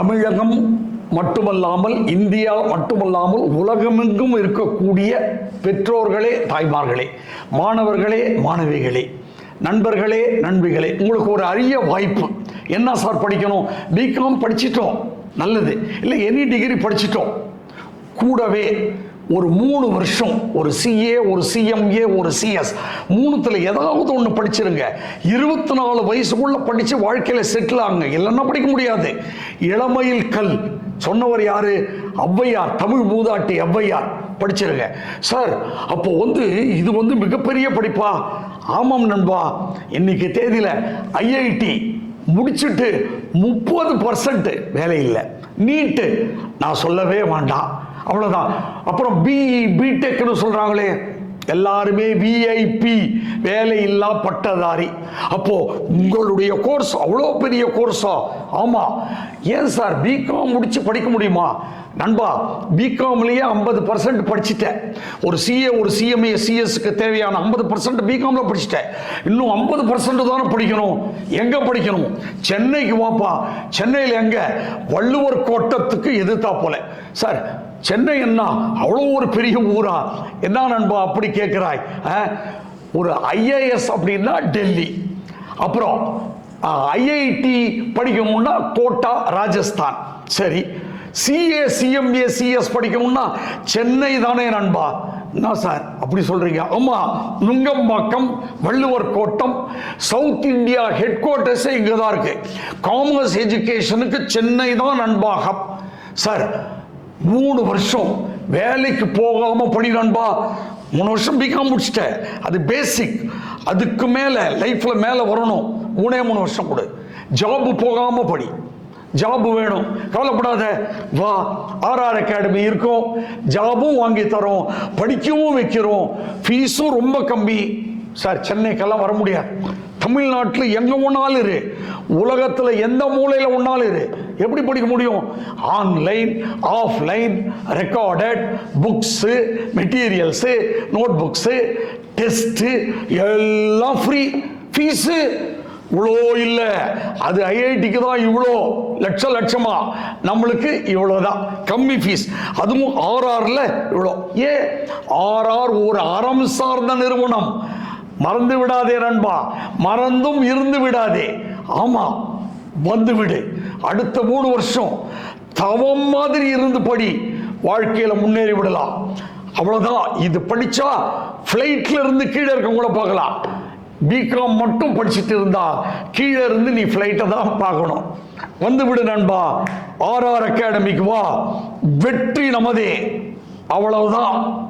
தமிழகம் மட்டுமல்லாமல் இந்தியா மட்டுமல்லாமல் உலகமெங்கும் இருக்கக்கூடிய பெற்றோர்களே தாய்மார்களே மாணவர்களே மாணவிகளே நண்பர்களே நண்பிகளே உங்களுக்கு ஒரு அரிய வாய்ப்பு. என்ன சார் படிக்கணும்? பிகாம் படிச்சிட்டோம். நல்லது. இல்லை எனி டிகிரி படிச்சிட்டோம். கூடவே ஒரு மூணு வருஷம் ஒரு சிஏ ஒரு சிஎம்ஏ ஒரு சிஎஸ் மூணுத்தில் ஏதாவது ஒன்று படிச்சிருங்க. இருபத்தி நாலு வயசுக்குள்ளே படித்து வாழ்க்கையில் செட்டில் ஆகுங்க. இல்லைன்னா படிக்க முடியாது. இளமையில் கல். சொன்னவர் யார்? ஔவையார். தமிழ் மூதாட்டி ஔவையார். படிச்சிருங்க. சார் அப்போ வந்து இது வந்து மிகப்பெரிய படிப்பா? ஆமாம் நண்பா. இன்னைக்கு தேதியில் ஐஐடி முடிச்சுட்டு முப்பது பர்சன்ட் வேலை இல்லை. நீட்டு. நான் சொல்லவே வேண்டாம். அவ்வளோதான் அப்புறம் பிஇ பிடெக்னு சொல்கிறாங்களே எல்லாருமே விஐபி வேலை இல்லா பட்டதாரி. அப்போ உங்களுடைய கோர்ஸ் அவ்வளோ பெரிய கோர்ஸா ஆமாம் ஏன் சார் பிகாம் முடிச்சு படிக்க முடியுமா? நண்பா பிகாம்லேயே ஐம்பது பர்சன்ட் படிச்சுட்டேன். ஒரு சிஏ ஒரு சிஎம்ஏ சிஎஸ்க்கு தேவையான ஐம்பது பர்சன்ட் பிகாமில் படிச்சுட்டேன். இன்னும் ஐம்பது பர்சன்ட் தானே படிக்கணும். எங்கே படிக்கணும்? சென்னைக்கு வாப்பா. சென்னையில் எங்கே? வள்ளுவர் கோட்டத்துக்கு எதிர்த்தா போல. சார் சென்னை என்ன? அவ்வளோ ஒரு பெரிய ஊரா? என்ன நண்பா அப்படி கேட்குறாய்? ஒரு ஐஏஎஸ் அப்படின்னா டெல்லி. அப்புறம் ஐஐடி படிக்கணும்னா கோட்டா ராஜஸ்தான். சரி சிஏ சிஎம்ஏ சிஎஸ் படிக்கணும்னா சென்னை தானே நண்பா? என்ன சார் அப்படி சொல்றீங்க? ஆமா Nungambakkam Valluvar Kottam south India head குவார்ட்டர்ஸே இங்கே தான் இருக்கு. காமர்ஸ் எஜுகேஷனுக்கு சென்னை தான் நண்பா ஹப் சார் மூணு வருஷம் வேலைக்கு போகாம பணி நண்பா. மூணு வருஷம் பிகாம் முடிச்சிட்டேன். அது பேசிக் அதுக்கு மேலே லைஃப்பில் மேலே வரணும். மூணே மூணு வருஷம் கொடு. ஜாப் போகாமல் படி ஜாப் வேணும். கவலைப்படாத. வா ஆர்ஆர் அகாடமி இருக்கும். ஜாபும் வாங்கி தரோம். படிக்கவும் வைக்கிறோம். ஃபீஸும் ரொம்ப கம்மி. சார் சென்னைக்கெல்லாம் வர முடியாது. தமிழ்நாட்டில் எங்கே ஒன்றாலும் இரு. உலகத்தில் எந்த மூலையில் ஒன்றாலும் இரு. எப்படி படிக்க முடியும்? Online offline recorded books materials note books test எல்லாம் ஃப்ரீ. ஃபீஸு இவ்வளோ இல்லை. அது ஐஐடிக்கு தான் இவ்வளோ. லட்ச லட்சமா. நம்மளுக்கு இவ்வளோதான் கம்மி ஃபீஸ் அதுவும் ஆர்ஆரில் இவ்வளோ. ஏ ஆர்ஆர் ஒரு அறம் சார்ந்த நிறுவனம். மறந்து விடாதே நண்பா. மறந்தும் இருந்து விடாதே. ஆமாம் வந்து விடு. அடுத்த மூணு வருஷம் தவம் மாதிரி இருந்து படி வாழ்க்கையில் முன்னேறி விடலாம். அவ்வளோதான் இது படித்தா ஃப்ளைட்டில் இருந்து கீழே இருக்கவங்கள பார்க்கலாம். பிகாம் மட்டும் படிச்சுட்டு இருந்தா கீழே இருந்து நீ ஃப்ளைட்டை தான் பார்க்கணும். வந்து விடு நண்பா. ஆர்ஆர் அகாடமிக்கு வா. வெற்றி நமதே. அவ்வளவுதான்.